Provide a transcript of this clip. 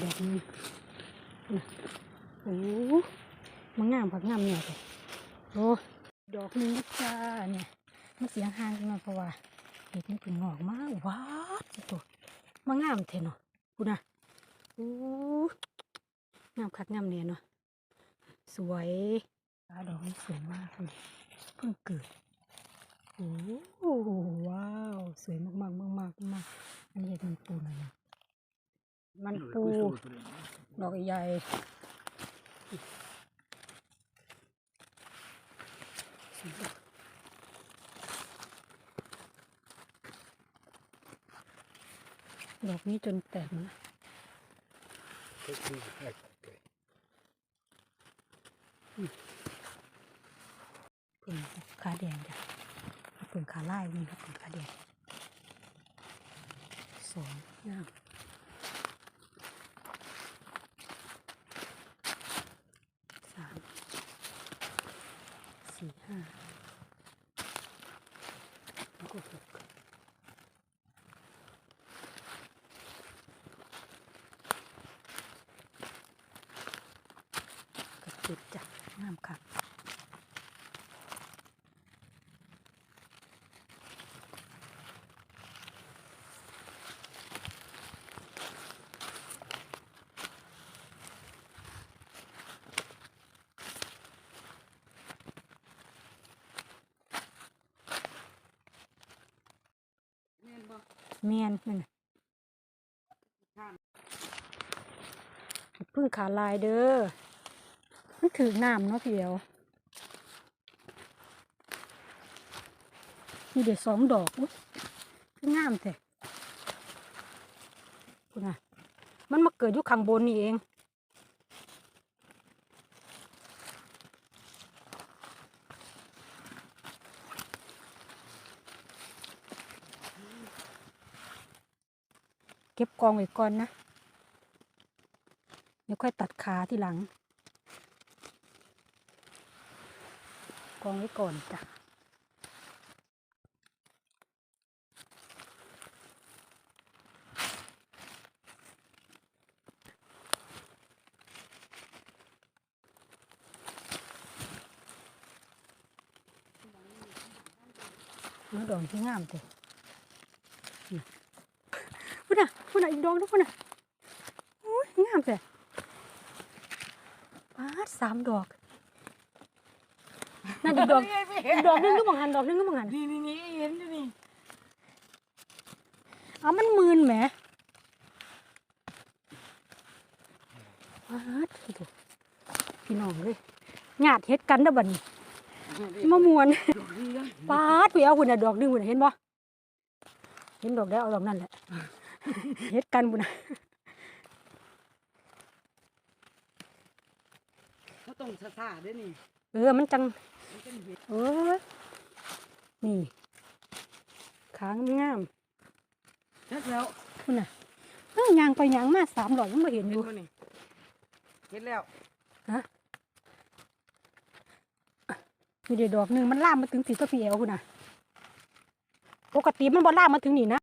แบบนี้นะโอ้มันงามผักงามเนี่ยเลยโอ้ดอกหนึงจ้าเนี่ยมันเสียงห่างกันหน่อยเพราะว่าเห็ดมันเพิ่งงอกมากว้าวตัวมันงามเทเนาะกูนะโอ้งามคักงามเนี่ยเนาะสวยดอกนี้สวยมากเลยเพิ่งเกิดโอ้ว้าว สวยมากๆมากๆมากอันนี้เห็ดมันปูน่อยนะ มันปูดอกใหญ่ดอกนี้จนแตกนะเพิ่งขาแดงจ้ะเพิ่งขาไล่นี่ครับเพิ่งขาแดงสองงาม สามสี่ห้าแล้วก็หก กระจุดจ้ะงามค่ะเมียนนั่นน่ะพึ่งขาลายเด้อ มันถือน้ำเนาะพี่เดียวมีเดี๋ยวสองดอกอุ๊ยคืองามแท้คุณนะมันมาเกิดอยู่ข้างบนนี่เองเก็บกองไว้ก่อนนะ เดี๋ยวค่อยตัดขาที่หลัง กองไว้ก่อนจ้ะเนื้อดองที่งามเลยพูดน่ะพูดน่ะอีกดอกนึงพูดน่ะโอ้ยงามเลยปาดสามดอก นั่นอีกดอกอีกดอกนึงก็บังหันดอกนึงก็บังหันนี่นี่นี่เห็นอยู่นี่เอามันมืนแหมปาดโอ้โหพี่น้องเลยหยาดเฮ็ดกันเด้อบัดนี้มะม่วนดอกนี้นะปาดไปเอาหุ่นน่ะดอกหนึงหุ่นน่ะเห็นบ่เห็นดอกแล้วเอาดอกนั่นแหละเฮ็ดกันบุญน่ะเขาต้องซาๆด้วยนี่ เออ มันจัง มันเป็นเห็ดเออนี่ขางงามชักแล้วๆคุณน่ะเอ้ายางไปยางมาสามหลอดยังไม่เห็นอเห็นยู่บ่นี่เห็นแล้วมีเดี๋ยวดอกหนึ่งมันล่ามมาถึงสีตัวพี่เอวคุณน่ะ ปกติมันบ่ล่ามมาถึงนี่นะ